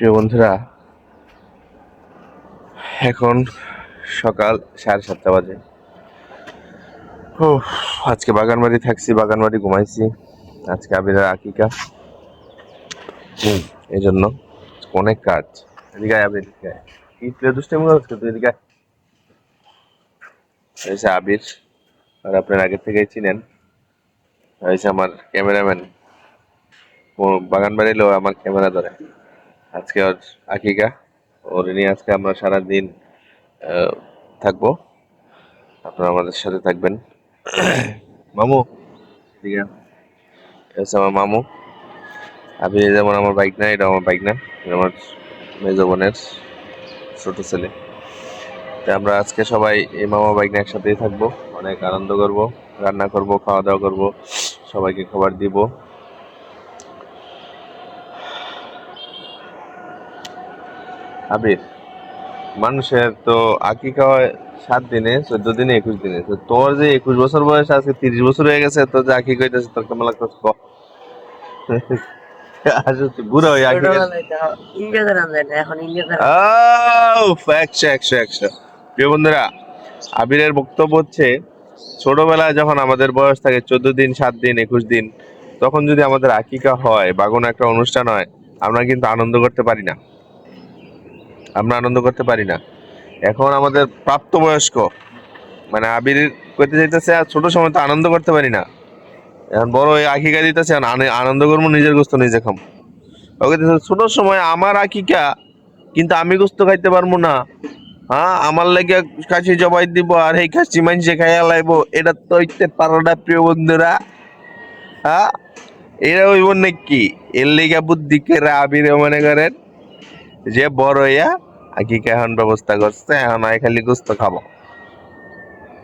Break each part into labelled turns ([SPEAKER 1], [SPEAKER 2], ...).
[SPEAKER 1] প্রিয় বন্ধুরা এখন সকাল সাড়ে সাতটা বাজে ও আজকে বাগানবাড়ি থাকছি বাগানবাড়ি ঘুমাইছি আজকে আবির আকিকা এই জন্য অনেক কাজ এদিকে আবির ইটলে দুষ্টামি করছে তো এদিকে আবির আর আপনার আগে থেকেই চিনেন আমার ক্যামেরাম্যান বাগানবাড়ি আমার ক্যামেরা ধরে আজকে আজ আকিকা ওর নিয়ে আজকে আমরা সারাদিন থাকবো আপনারা আমাদের সাথে থাকবেন মামু ঠিক আছে আমার মামু আপনি যেমন আমার বাইক না এটা আমার বাইক না আমার মেজো বোনের ছোটো ছেলে তা আমরা আজকে সবাই এই মামা বাইক না একসাথেই থাকবো অনেক আনন্দ করব রান্না করব খাওয়া দাওয়া করব সবাইকে খাবার দিব আবির মানুষের তো আকিকা হয় সাত দিনে চোদ্দ দিনে একুশ দিনে তো তোর যে একুশ বছর বয়স আজকে তিরিশ বছর হয়ে গেছে তোর যে আকিকা হইতেছে তোর কেমন লাগতেছে ক একশো একশো একশো প্রিয় আবিরের বক্তব্য হচ্ছে ছোটবেলায় যখন আমাদের বয়স থাকে চোদ্দ দিন সাত দিন একুশ দিন তখন যদি আমাদের আকিকা হয় বা একটা অনুষ্ঠান হয় আমরা কিন্তু আনন্দ করতে পারি না আমরা আনন্দ করতে পারি না এখন আমাদের প্রাপ্তবয়স্ক মানে আবির করতে চাইতেছে আর ছোটো সময় তো আনন্দ করতে পারি না এখন বড় ওই আঁকিকা দিতেছে আনন্দ করবো নিজের গোস্ত নিজে খাম ওকে ছোটো সময় আমার আঁকিকা কিন্তু আমি গোস্ত খাইতে পারবো না হ্যাঁ আমার লেগে কাশি জবাই দিব আর এই কাশি মানুষে খাইয়া লাগব এটা তো হইতে পারো না প্রিয় বন্ধুরা হ্যাঁ এরা ওই নাকি এর বুদ্ধি কেরা আবিরে মনে করেন যে বড় হইয়া আগে এখন ব্যবস্থা করছে এখন আয় খালি গোস্ত খাবো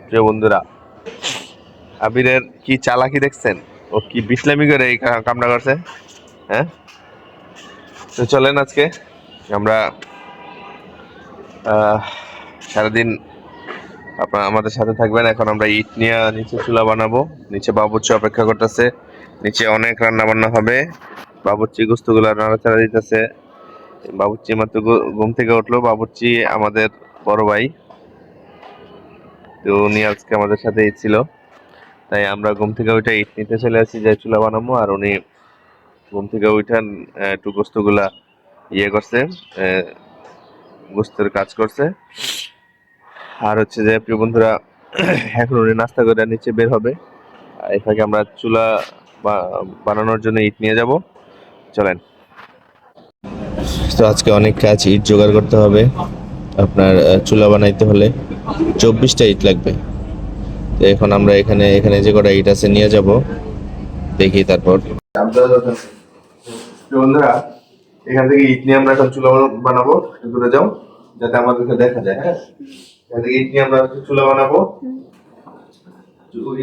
[SPEAKER 1] প্রিয় বন্ধুরা আবিরের কি চালাকি দেখছেন ও কি বিশলামি করে এই কামনা করছে হ্যাঁ তো চলেন আজকে আমরা সারাদিন আপনার আমাদের সাথে থাকবেন এখন আমরা ইট নিয়ে নিচে চুলা বানাবো নিচে বাবুচি অপেক্ষা করতেছে নিচে অনেক রান্না বান্না হবে বাবুচি গোস্তগুলো নাড়াচাড়া দিতেছে বাবুর্চি মাত্র ঘুম থেকে উঠলো বাবুর্চি আমাদের বড় ভাই তো উনি আজকে আমাদের সাথে ছিল তাই আমরা ঘুম থেকে উঠে ইট নিতে চলে আসি যাই চুলা বানাবো আর উনি ঘুম থেকে উঠান একটু গোস্তগুলা ইয়ে করছে গোস্তের কাজ করছে আর হচ্ছে যে প্রিয় বন্ধুরা এখন উনি নাস্তা করে নিচে বের হবে এ ফাঁকে আমরা চুলা বানানোর জন্য ইট নিয়ে যাব চলেন তো আজকে অনেক কাজ ইট জোগাড় করতে হবে আপনার চুলা বানাইতে হলে চব্বিশটা ইট লাগবে তো এখন আমরা এখানে এখানে যে কটা ইট আছে নিয়ে যাব দেখি তারপর বন্ধুরা এখান থেকে ইট নিয়ে আমরা এখন চুলা বানাবো দূরে যাও যাতে আমাদেরকে দেখা যায় হ্যাঁ এখান থেকে ইট নিয়ে আমরা চুলা বানাবো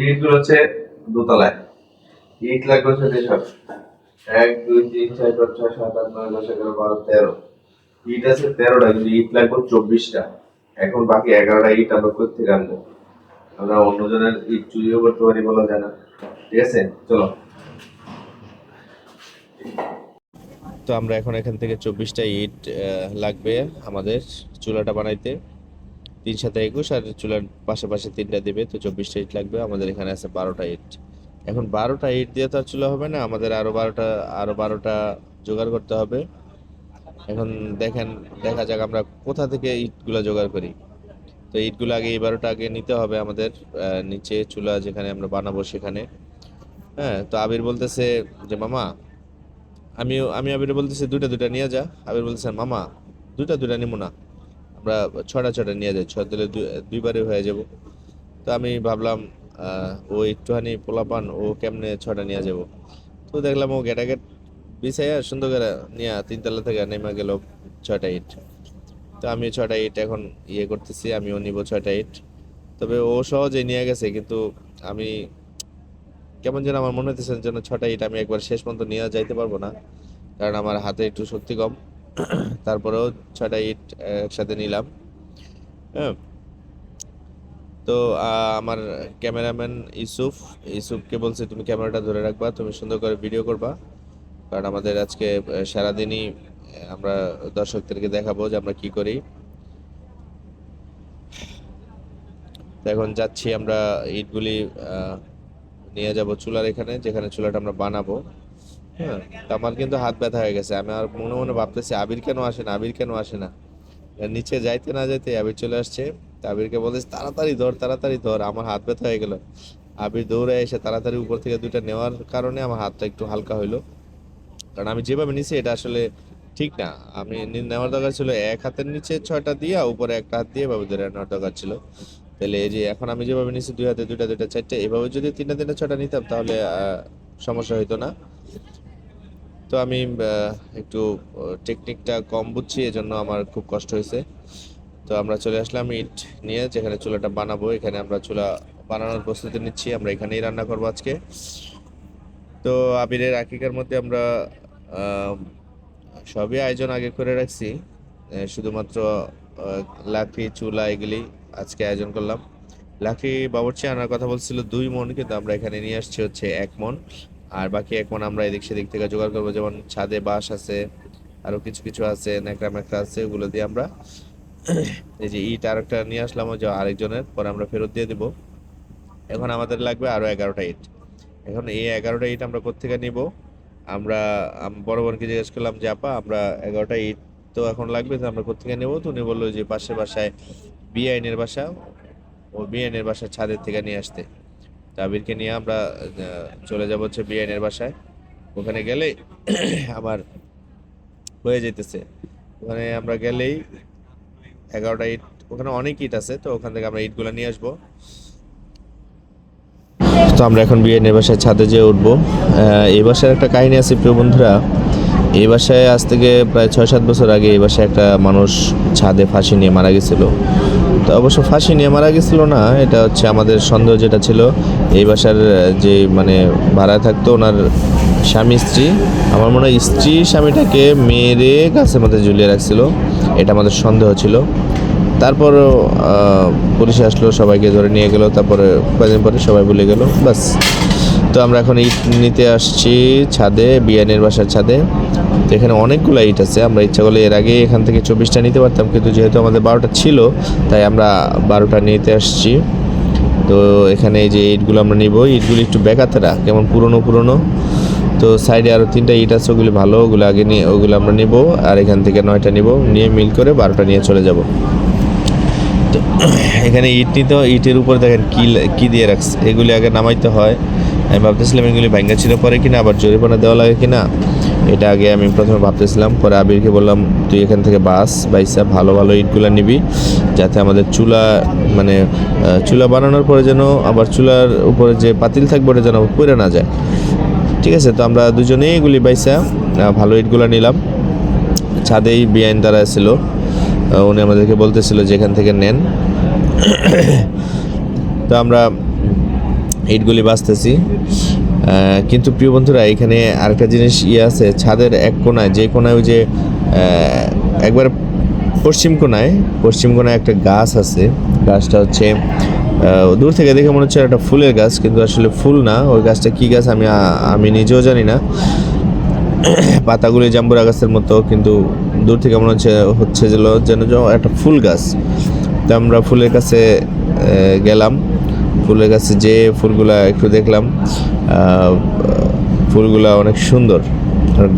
[SPEAKER 1] ইটগুলো হচ্ছে দোতলায় ইট লাগবে হচ্ছে এক দুই তিন চার পাঁচ ছয় সাত আট নয় দশ এগারো বারো তেরো ইট আছে তেরোটা কিন্তু ইট লাগবে চব্বিশটা এখন বাকি এগারোটা ইট আমরা করতে আনবো আমরা অন্যজনের ইট চুরিও করতে পারি বলো যায় ঠিক আছে চলো তো আমরা এখন এখান থেকে চব্বিশটা ইট লাগবে আমাদের চুলাটা বানাইতে তিন সাথে একুশ আর চুলার পাশে পাশে তিনটা দেবে তো চব্বিশটা ইট লাগবে আমাদের এখানে আছে বারোটা ইট এখন বারোটা ইট দিয়ে তো আর চুলা হবে না আমাদের আরও বারোটা আরও বারোটা জোগাড় করতে হবে এখন দেখেন দেখা যাক আমরা কোথা থেকে ইটগুলো জোগাড় করি তো ইটগুলো আগে এই বারোটা আগে নিতে হবে আমাদের নিচে চুলা যেখানে আমরা বানাবো সেখানে হ্যাঁ তো আবির বলতেছে যে মামা আমি আমি আবির বলতেছি দুটা দুটা নিয়ে যা আবির বলতেছে মামা দুটা দুটা নিব না আমরা ছটা ছটা নিয়ে যাই ছয় দিলে দুইবারই হয়ে যাব তো আমি ভাবলাম ও একটুখানি পোলাপান ও কেমনে ছটা নিয়ে যাব তো দেখলাম ও গেট বিছাইয়া সুন্দর করে নিয়ে তিনতলা থেকে নেমে গেল ছয়টা ইট তো আমি ছয়টা ইট এখন ইয়ে করতেছি আমিও নিব ছয়টা ইট তবে ও সহজে নিয়ে গেছে কিন্তু আমি কেমন যেন আমার মনে হতেছে যেন ছটা ইট আমি একবার শেষ পর্যন্ত নিয়ে যাইতে পারবো না কারণ আমার হাতে একটু শক্তি কম তারপরেও ছটা ইট একসাথে নিলাম হ্যাঁ তো আমার ক্যামেরাম্যান ইউসুফ ইউসুফকে বলছে তুমি ক্যামেরাটা ধরে রাখবা তুমি সুন্দর করে ভিডিও করবা কারণ আমাদের আজকে সারাদিনই আমরা দর্শকদেরকে দেখাবো যে আমরা কি করি এখন যাচ্ছি আমরা ইটগুলি নিয়ে যাব চুলার এখানে যেখানে চুলাটা আমরা বানাবো হ্যাঁ তো আমার কিন্তু হাত ব্যথা হয়ে গেছে আমি আর মনে মনে ভাবতেছি আবির কেন আসে না আবির কেন আসে না নিচে যাইতে না যাইতে আবির চলে আসছে আবিরকে বলতেছি তাড়াতাড়ি ধর তাড়াতাড়ি ধর আমার হাত ব্যথা হয়ে গেল আবির দৌড়ে এসে তাড়াতাড়ি উপর থেকে দুইটা নেওয়ার কারণে আমার হাতটা একটু হালকা হইলো কারণ আমি যেভাবে নিছি এটা আসলে ঠিক না আমি নেওয়ার দরকার ছিল এক হাতের নিচে ছয়টা দিয়ে উপরে একটা হাত দিয়ে এভাবে ধরে নেওয়ার দরকার ছিল তাহলে এই যে এখন আমি যেভাবে নিছি দুই হাতে দুইটা দুইটা চারটে এভাবে যদি তিনটা তিনটা ছটা নিতাম তাহলে সমস্যা হইতো না তো আমি একটু টেকনিকটা কম বুঝছি এজন্য আমার খুব কষ্ট হয়েছে তো আমরা চলে আসলাম ইট নিয়ে যেখানে চুলাটা বানাবো এখানে আমরা চুলা বানানোর প্রস্তুতি নিচ্ছি আমরা এখানেই রান্না করবো আজকে তো আবিরের আকিকার মধ্যে আমরা সবই আয়োজন আগে করে রাখছি শুধুমাত্র লাকড়ি চুলা এগুলি আজকে আয়োজন করলাম লাকড়ি বাবরচি আনার কথা বলছিল দুই মন কিন্তু আমরা এখানে নিয়ে আসছি হচ্ছে এক মন আর বাকি এক মন আমরা এদিক সেদিক থেকে জোগাড় করবো যেমন ছাদে বাঁশ আছে আরও কিছু কিছু আছে ন্যাকড়া ম্যাকড়া আছে ওগুলো দিয়ে আমরা এই যে ইট আর একটা নিয়ে আসলাম যে আরেকজনের পরে আমরা ফেরত দিয়ে দেবো এখন আমাদের লাগবে আরও এগারোটা ইট এখন এই এগারোটা ইট আমরা কোথেকে নিব আমরা বড় বোনকে জিজ্ঞেস করলাম যে আপা আমরা এগারোটা ইট তো এখন লাগবে তো আমরা কোথেকে নেবো তো উনি বললো যে পাশে বাসায় বিআইনের বাসা ও বিআইনের বাসায় ছাদের থেকে নিয়ে আসতে তাবিরকে নিয়ে আমরা চলে যাব হচ্ছে বিআইনের বাসায় ওখানে গেলে আমার হয়ে যেতেছে ওখানে আমরা গেলেই এগারোটা ইট ওখানে অনেক ইট আছে তো ওখান থেকে আমরা ইটগুলো নিয়ে আসবো তো আমরা এখন বিয়ে বাসায় ছাদে যেয়ে উঠবো এই বাসায় একটা কাহিনী আছে প্রিয় বন্ধুরা এই বাসায় আজ থেকে প্রায় ছয় সাত বছর আগে এই বাসায় একটা মানুষ ছাদে ফাঁসি নিয়ে মারা গেছিল তো অবশ্য ফাঁসি নিয়ে মারা গেছিল না এটা হচ্ছে আমাদের সন্দেহ যেটা ছিল এই বাসার যে মানে ভাড়া থাকতো ওনার স্বামী স্ত্রী আমার মনে হয় স্ত্রী স্বামীটাকে মেরে গাছের মধ্যে ঝুলিয়ে রাখছিল এটা আমাদের সন্দেহ ছিল তারপর পুলিশ আসলো সবাইকে ধরে নিয়ে গেলো তারপরে কয়েকদিন পরে সবাই ভুলে গেল বাস তো আমরা এখন ইট নিতে আসছি ছাদে বিয়ানের বাসার ছাদে তো এখানে অনেকগুলো ইট আছে আমরা ইচ্ছা করলে এর আগে এখান থেকে চব্বিশটা নিতে পারতাম কিন্তু যেহেতু আমাদের বারোটা ছিল তাই আমরা বারোটা নিতে আসছি তো এখানে যে ইটগুলো আমরা নিব ইটগুলো একটু বেকাতেরা কেমন পুরনো পুরনো তো সাইডে আরও তিনটা ইট আছে ওগুলি ভালো ওগুলো আগে নিয়ে ওগুলো আমরা নেবো আর এখান থেকে নয়টা নিব নিয়ে মিল করে বারোটা নিয়ে চলে যাব তো এখানে ইট নিতে ইটের উপর দেখেন কী কী দিয়ে রাখছে এগুলি আগে নামাইতে হয় আমি ভাবতেছিলাম এগুলি ভাঙ্গা ছিল পরে কিনা আবার জরিমানা দেওয়া লাগে কিনা এটা আগে আমি প্রথমে ভাবতেছিলাম পরে আবিরকে বললাম তুই এখান থেকে বাস বাইসা ভালো ভালো ইটগুলো নিবি যাতে আমাদের চুলা মানে চুলা বানানোর পরে যেন আবার চুলার উপরে যে পাতিল থাকবে ওটা যেন পড়ে না যায় ঠিক আছে তো আমরা দুজনেই এগুলি পাইসা ভালো ইটগুলো নিলাম ছাদেই বিআইন দ্বারা ছিল উনি আমাদেরকে বলতেছিল যে এখান থেকে নেন তো আমরা ইটগুলি বাঁচতেছি কিন্তু প্রিয় বন্ধুরা এখানে আরেকটা জিনিস ইয়ে আছে ছাদের এক কোনায় যে কোনায় ওই যে একবার পশ্চিম কোনায় পশ্চিম কোনায় একটা গাছ আছে গাছটা হচ্ছে দূর থেকে দেখে মনে হচ্ছে একটা ফুলের গাছ কিন্তু আসলে ফুল না ওই গাছটা কী গাছ আমি আমি নিজেও জানি না পাতাগুলি জাম্বুরা গাছের মতো কিন্তু দূর থেকে মনে হচ্ছে হচ্ছে যেন একটা ফুল গাছ তো আমরা ফুলের কাছে গেলাম ফুলের কাছে যে ফুলগুলা একটু দেখলাম ফুলগুলা অনেক সুন্দর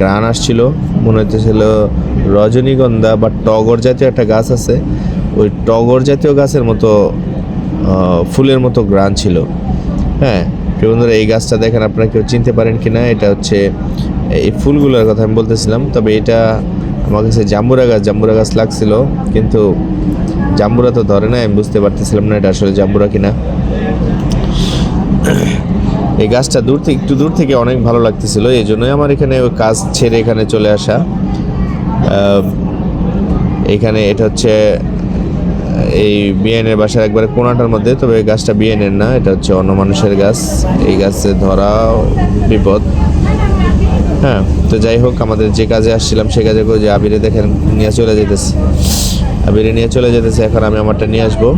[SPEAKER 1] গান আসছিল মনে হচ্ছিল রজনীগন্ধা বা টগর জাতীয় একটা গাছ আছে ওই টগর জাতীয় গাছের মতো ফুলের মতো গ্রান ছিল হ্যাঁ প্রিয় বন্ধুরা এই গাছটা দেখেন আপনারা কেউ চিনতে পারেন কি না এটা হচ্ছে এই ফুলগুলোর কথা আমি বলতেছিলাম তবে এটা আমার কাছে জাম্বুরা গাছ জাম্বুরা গাছ লাগছিল কিন্তু জাম্বুরা তো ধরে না আমি বুঝতে পারতেছিলাম না এটা আসলে জাম্বুরা কিনা এই গাছটা দূর থেকে একটু দূর থেকে অনেক ভালো লাগতেছিল এই জন্যই আমার এখানে কাজ ছেড়ে এখানে চলে আসা এখানে এটা হচ্ছে এই বিএনের বাসার একবারে কোনাটার মধ্যে তবে গাছটা বিএনের না এটা হচ্ছে অন্য মানুষের গাছ এই গাছে ধরা বিপদ হ্যাঁ তো যাই হোক আমাদের যে কাজে আসছিলাম সে কাজে করে যে আবিরে দেখেন নিয়ে চলে যেতেছে আবিরে নিয়ে চলে যেতেছে এখন আমি আমারটা নিয়ে আসবো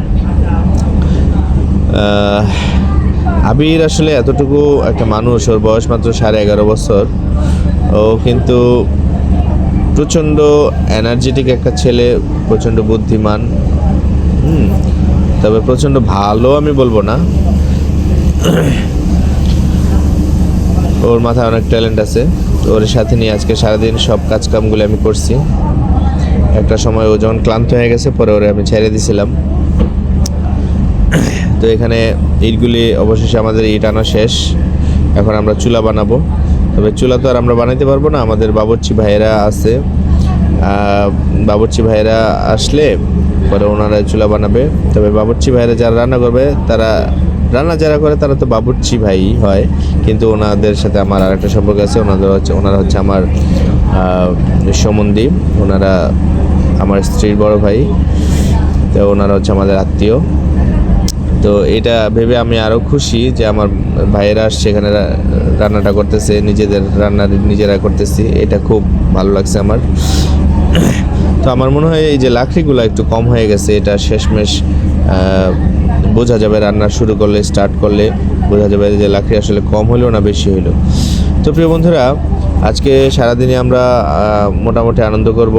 [SPEAKER 1] আবির আসলে এতটুকু একটা মানুষ ওর বয়স মাত্র সাড়ে এগারো বছর ও কিন্তু প্রচণ্ড এনার্জেটিক একটা ছেলে প্রচণ্ড বুদ্ধিমান হুম তবে প্রচণ্ড ভালো আমি বলবো না ওর মাথায় অনেক ট্যালেন্ট আছে ওর সাথে নিয়ে আজকে সারাদিন সব কাজকামগুলো আমি করছি একটা সময় ও যখন ক্লান্ত হয়ে গেছে পরে ওরে আমি ছেড়ে দিছিলাম তো এখানে ইটগুলি অবশেষে আমাদের ইট আনা শেষ এখন আমরা চুলা বানাবো তবে চুলা তো আর আমরা বানাইতে পারবো না আমাদের বাবরচি ভাইয়েরা আছে বাবরচি ভাইয়েরা আসলে পরে ওনারা চুলা বানাবে তবে বাবরচি ভাইয়েরা যারা রান্না করবে তারা রান্না যারা করে তারা তো বাবুর্চি ভাই হয় কিন্তু ওনাদের সাথে আমার আরেকটা সম্পর্ক আছে ওনাদের হচ্ছে ওনারা হচ্ছে আমার সমন্ধী ওনারা আমার স্ত্রীর বড় ভাই তো ওনারা হচ্ছে আমাদের আত্মীয় তো এটা ভেবে আমি আরও খুশি যে আমার ভাইয়েরা আসছে এখানে রান্নাটা করতেছে নিজেদের রান্না নিজেরা করতেছি এটা খুব ভালো লাগছে আমার তো আমার মনে হয় এই যে লাকড়িগুলো একটু কম হয়ে গেছে এটা শেষমেশ বোঝা যাবে রান্না শুরু করলে স্টার্ট করলে বোঝা যাবে যে লাকড়ি আসলে কম হলো না বেশি হইলো তো প্রিয় বন্ধুরা আজকে সারাদিনে আমরা মোটামুটি আনন্দ করব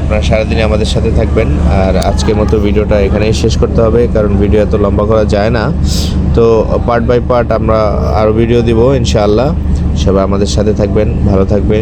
[SPEAKER 1] আপনারা সারাদিনে আমাদের সাথে থাকবেন আর আজকের মতো ভিডিওটা এখানেই শেষ করতে হবে কারণ ভিডিও এত লম্বা করা যায় না তো পার্ট বাই পার্ট আমরা আরও ভিডিও দিব ইনশাআল্লাহ সবাই আমাদের সাথে থাকবেন ভালো থাকবেন